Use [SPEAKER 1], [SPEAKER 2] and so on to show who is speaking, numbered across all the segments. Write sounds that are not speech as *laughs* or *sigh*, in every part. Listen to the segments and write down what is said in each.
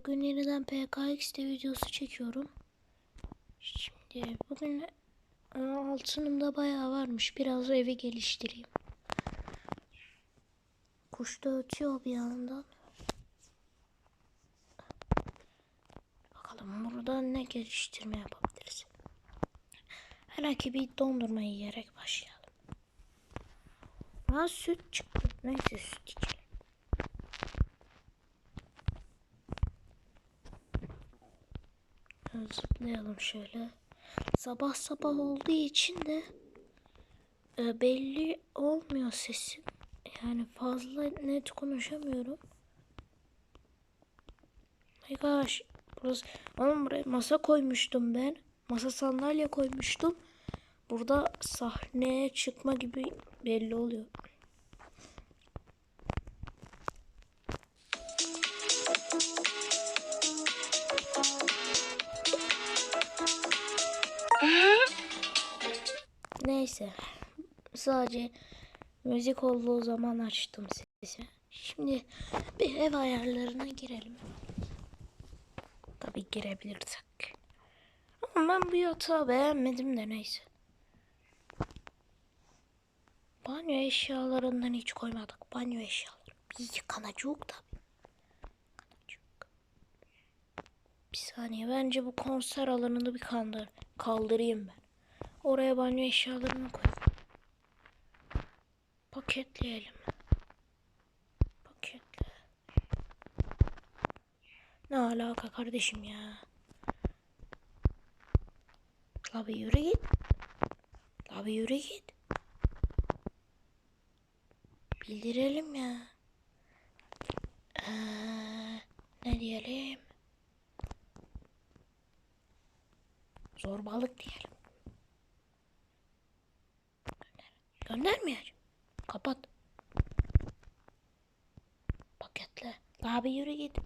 [SPEAKER 1] Bugün yeniden PKX'de videosu çekiyorum. Şimdi bugün e, altınımda bayağı varmış. Biraz evi geliştireyim. Kuş da ötüyor bir yandan. Bakalım burada ne geliştirme yapabiliriz. Herhangi bir dondurma yiyerek başlayalım. Ha süt çıktı. Neyse süt içelim. Zıplayalım şöyle. Sabah sabah olduğu için de e, belli olmuyor sesim. Yani fazla net konuşamıyorum. My gosh. Burası, oğlum buraya masa koymuştum ben. Masa sandalye koymuştum. Burada sahneye çıkma gibi belli oluyor. Neyse. Sadece müzik olduğu zaman açtım sesi. Şimdi bir ev ayarlarına girelim. Tabii girebilirsek. Ama ben bu yatağı beğenmedim de neyse. Banyo eşyalarından hiç koymadık. Banyo eşyaları. Bir yıkanacak tabii. Yıkanacak. Bir saniye bence bu konser alanını bir kandır, kaldırayım ben. Oraya banyo eşyalarını koy. Paketleyelim. Paketle. Ne alaka kardeşim ya? La bir yürü git. La bir yürü git. Bildirelim ya. Ee, ne diyelim? Zorbalık diyelim. Göndermeyeceğim. Kapat. Paketle. Abi yürü git.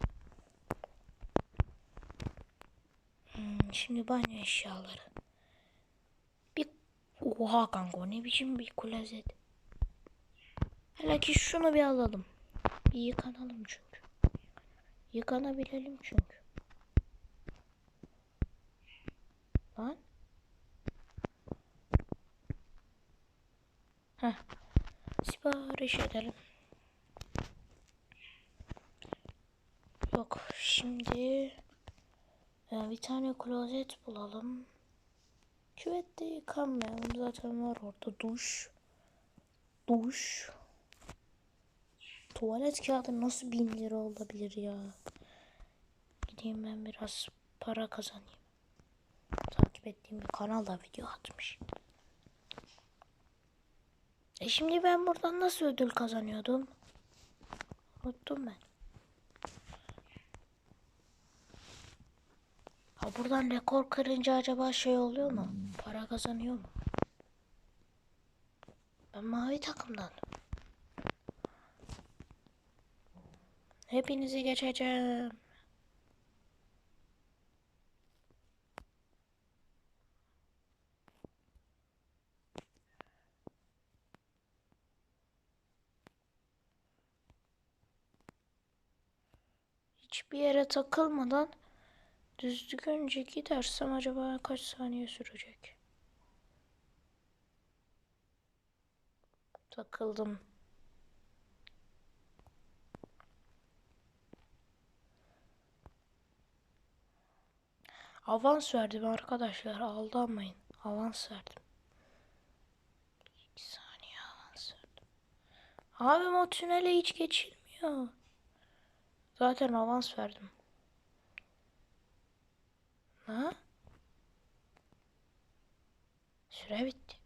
[SPEAKER 1] Hmm, şimdi banyo eşyaları. Bir oha kanka o ne biçim bir klozet. Hele ki şunu bir alalım. Bir yıkanalım çünkü. Yıkanabilelim çünkü. Lan. Heh. Sipariş edelim. Yok şimdi ya bir tane klozet bulalım. Küvette yıkanmayalım zaten var orada duş. Duş. Tuvalet kağıdı nasıl bin lira olabilir ya? Gideyim ben biraz para kazanayım. Takip ettiğim bir kanal da video atmış. E şimdi ben buradan nasıl ödül kazanıyordum? Unuttum ben. Ha buradan rekor kırınca acaba şey oluyor mu? Para kazanıyor mu? Ben mavi takımdan. Hepinizi geçeceğim. Hiçbir yere takılmadan düzgünce gidersem acaba kaç saniye sürecek? Takıldım. Avans verdim arkadaşlar. Aldanmayın. Avans verdim. İki saniye avans verdim. Abim o tünele hiç geçilmiyor. Zaten avans verdim. Ha? Süre bitti.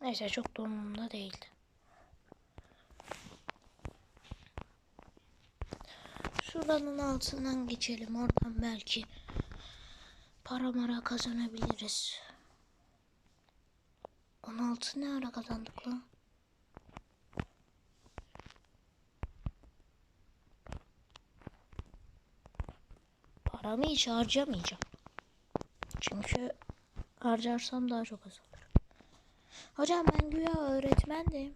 [SPEAKER 1] Neyse çok da değildi. Şuranın altından geçelim. Oradan belki para mara kazanabiliriz. 16 ne ara kazandık lan? Paramı hiç harcamayacağım. Çünkü harcarsam daha çok azalır. Hocam ben güya öğretmendim.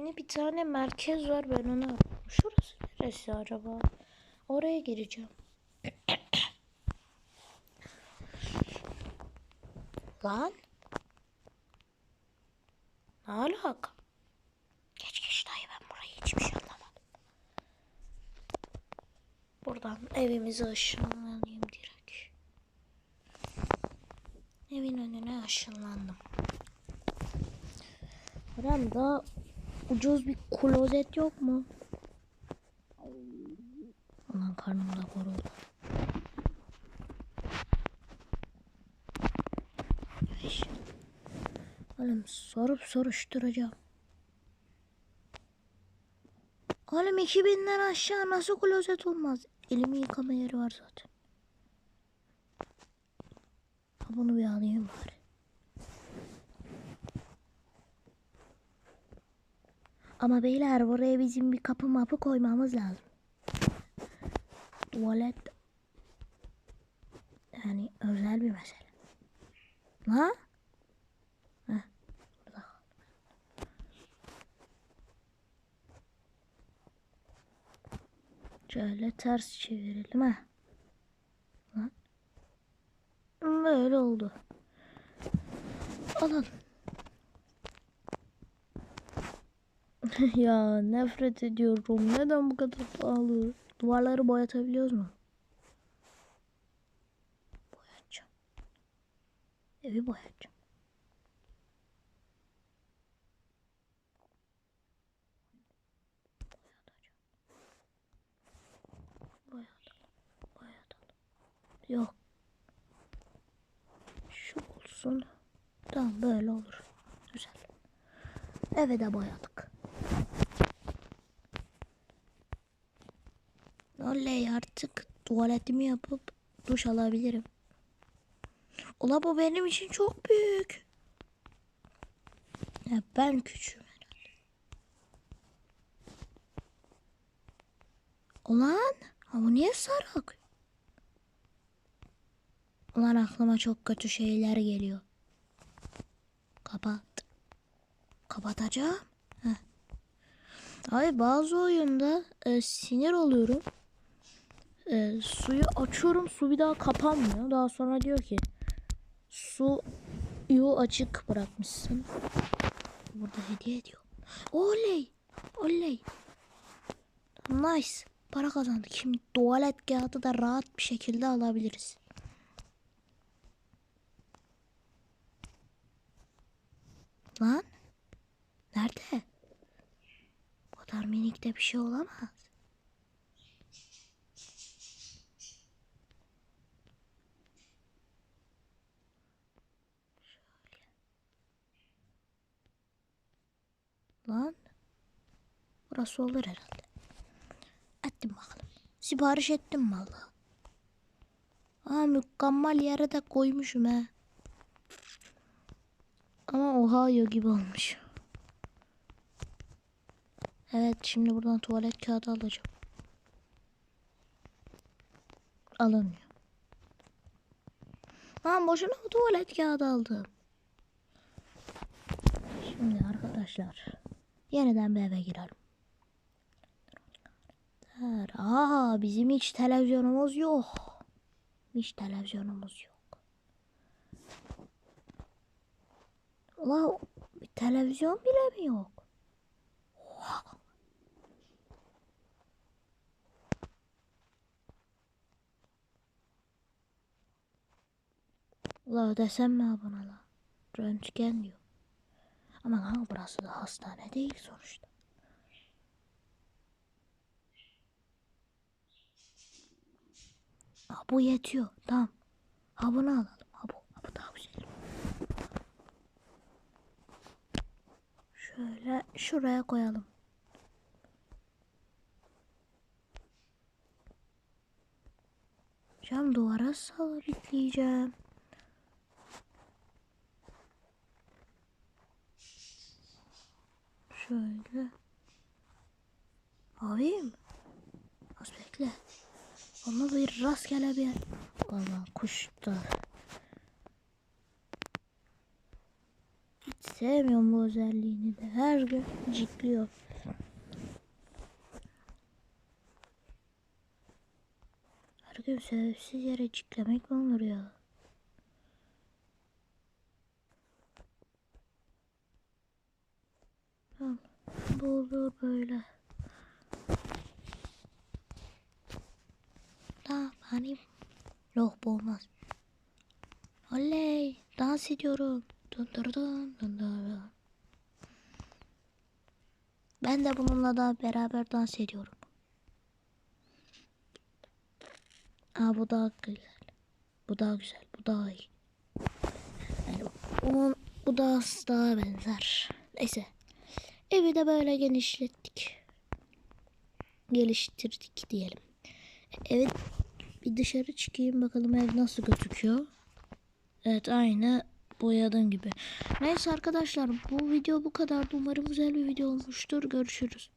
[SPEAKER 1] Şimdi bir tane merkez var ben arıyorum. Şurası neresi acaba? Oraya gireceğim. *coughs* Lan. Ne alaka? Geç geç dayı ben burayı hiçbir şey anlamadım. Buradan evimize ışınlanayım direkt. Evin önüne ışınlandım. Buramda ucuz bir klozet yok mu? Aman karnımda koruldu. Eş. Oğlum sorup soruşturacağım. Oğlum 2000'den aşağı nasıl klozet olmaz? Elimi yıkama yeri var zaten. Bunu bir alayım bari. Ama beyler buraya bizim bir kapı mapı koymamız lazım. Tuvalet yani özel bir mesele. Ha? Heh, burada. Şöyle ters çevirelim ha. Böyle oldu. Alalım. *laughs* ya nefret ediyorum. Neden bu kadar pahalı? Duvarları boyatabiliyoruz mu? Boyatacağım. Evi boyatacağım. Yok. Şu olsun. Tamam böyle olur. Güzel. Eve de boyadık. Oley artık tuvaletimi yapıp duş alabilirim. Ola bu benim için çok büyük. Ya ben küçüğüm herhalde. Ulan bu niye sarı akıyor? Ulan aklıma çok kötü şeyler geliyor. Kapat. Kapatacağım. Heh. Abi bazı oyunda e, sinir oluyorum. E, suyu açıyorum su bir daha kapanmıyor. Daha sonra diyor ki suyu açık bırakmışsın. Burada hediye ediyor. Oley. Oley. Nice. Para kazandık. Şimdi tuvalet kağıdı da rahat bir şekilde alabiliriz. Lan. Nerede? Kadar minikte bir şey olamaz. Şöyle. Lan. Burası olur herhalde. Ettim bakalım. Sipariş ettim valla. Aa mükemmel yere de koymuşum he. Ama Ohio gibi olmuş. Evet şimdi buradan tuvalet kağıdı alacağım. Alınmıyor. Lan boşuna mı tuvalet kağıdı aldım? Şimdi arkadaşlar yeniden bir eve girelim. Aa bizim hiç televizyonumuz yok. Hiç televizyonumuz yok. Ulan bir televizyon bile mi yok? Oha. Ula ödesem mi buna la? Röntgen diyor. Ama ha burası da hastane değil sonuçta. Bu yetiyor. Tamam. Ha bunu alalım. Ha bu. Ha bu daha güzel. Şöyle şuraya koyalım. Cam duvara sabitleyeceğim. Şöyle. Abim. Az bekle. Onu bir rastgele bir. Valla kuş da. sevmiyorum bu özelliğini de. Her gün cikliyor. Her gün sebepsiz yere ciklemek mi olur ya? Bu olur böyle. Benim. Yok bu olmaz. Oley. Dans ediyorum. Dun dun. Ben de bununla da beraber dans ediyorum. Aa bu daha güzel. Bu daha güzel. Bu daha iyi. Yani onun bu daha daha benzer. Neyse. Evi de böyle genişlettik. Geliştirdik diyelim. Evet bir dışarı çıkayım bakalım ev nasıl gözüküyor. Evet aynı boyadığım gibi. Neyse arkadaşlar bu video bu kadar. Umarım güzel bir video olmuştur. Görüşürüz.